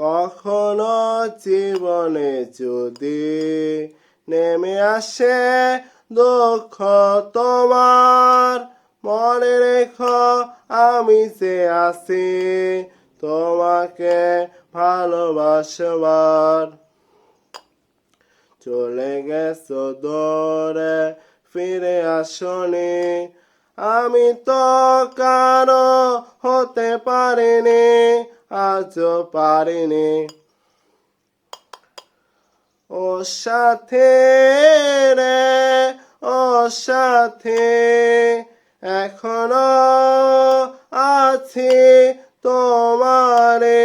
কখনো জীবনে যদি নেমে আসে দুঃখ তোমার, মনে রেখো আমি যে আছি, তোমাকে ভালোবাসবার। চলে গেছো দৌড়ে ফিরে আসনি। আমি তো কারও হতে পারিনি। আজও পারিনি। ও সাথে রে ও সাথে এখনও আছি তোমারে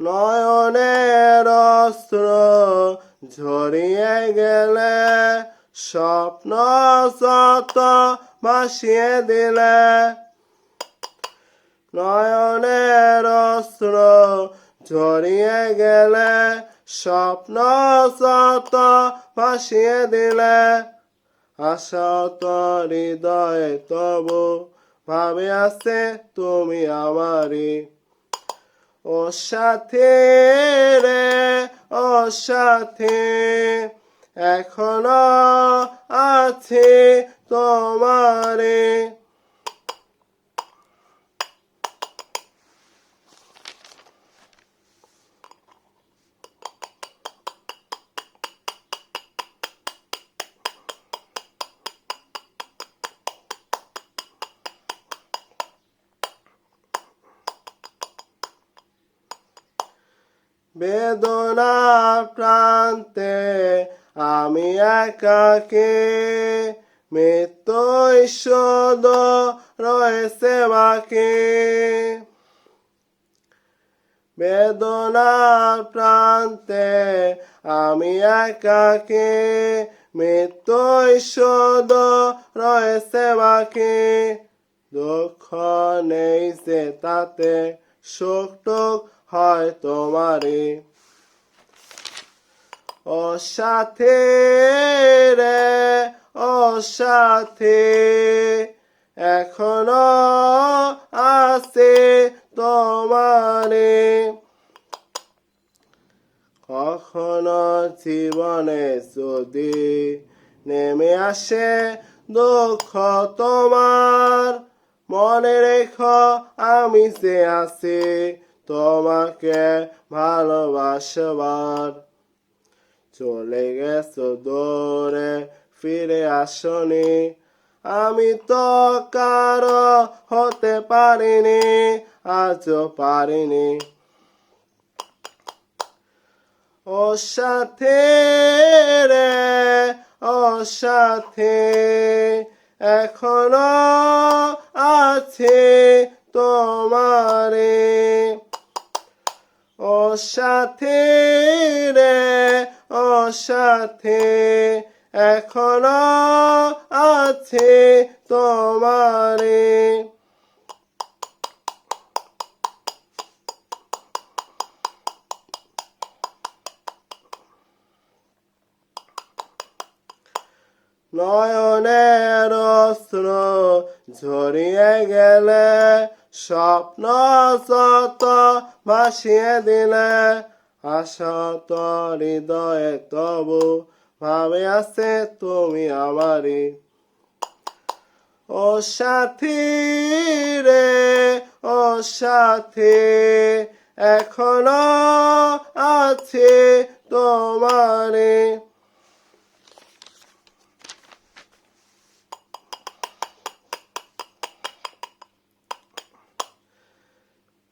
নয়নের অস্ত্র ঝরিয়ে গেলে স্বপ্ন সত ভাসিয়ে দিলে। নয়নের অস্ত্র ঝরিয়ে গেলে স্বপ্ন সত ভাসিয়ে দিলে। আশা হৃদয়ে তবু ভাবে আছে তুমি আমারই। ও রে ও সাথে এখনও আছে তোমারে। বেদনা প্রান্তে আমি একাকে। মৃত্যু শোধ রয়েছে বাকি। বেদনা প্রান্তে আমি একাকে। মৃত্যু শোধ রয়েছে বাকি। দুঃখ নেই যে তাতে শোক টোক হয় তোমারে। ও সাথে রে ও সাথে এখনও আছে তোমারে। কখনো জীবনে যদি নেমে আসে দুঃখ তোমার, মনে রেখো আমি যে আছি। তোমাকে ভালোবাসবার। চলে গেছ দৌড়ে ফিরে আসনি। আমি তো কারও হতে পারিনি, আজও পারিনি। ও সাথে রে, ও সাথে, এখনও আছে তোমারে ও সাথে রে ও সাথে এখনও আছে তোমারে। নয়নের অস্ত্র ঝরিয়ে গেলে স্বপ্ন সত ভাসিয়ে দিলে, আশা তো হৃদয়ে তবু ভাবে আছে তুমি আমারই। ও সাথী রে, ও সাথী, এখনও আছে তোমারে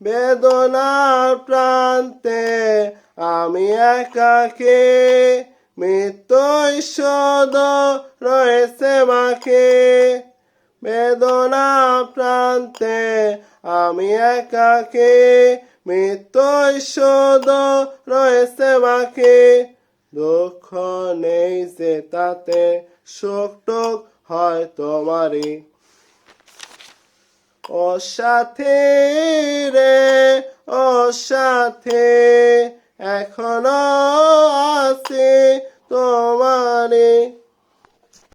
বেদনার প্রান্তে আমি একাকে মৃত্যু শোধ রয়েছে মাকে। বেদনা প্রান্তে আমি একাকে মৃত্যু শোধ রয়েছে মাকে। দুঃখ নেই যে তাতে শোক টোক হয় তোমারই। ও সাথে রে অসাথে সাথে এখনও আছে তোমারে।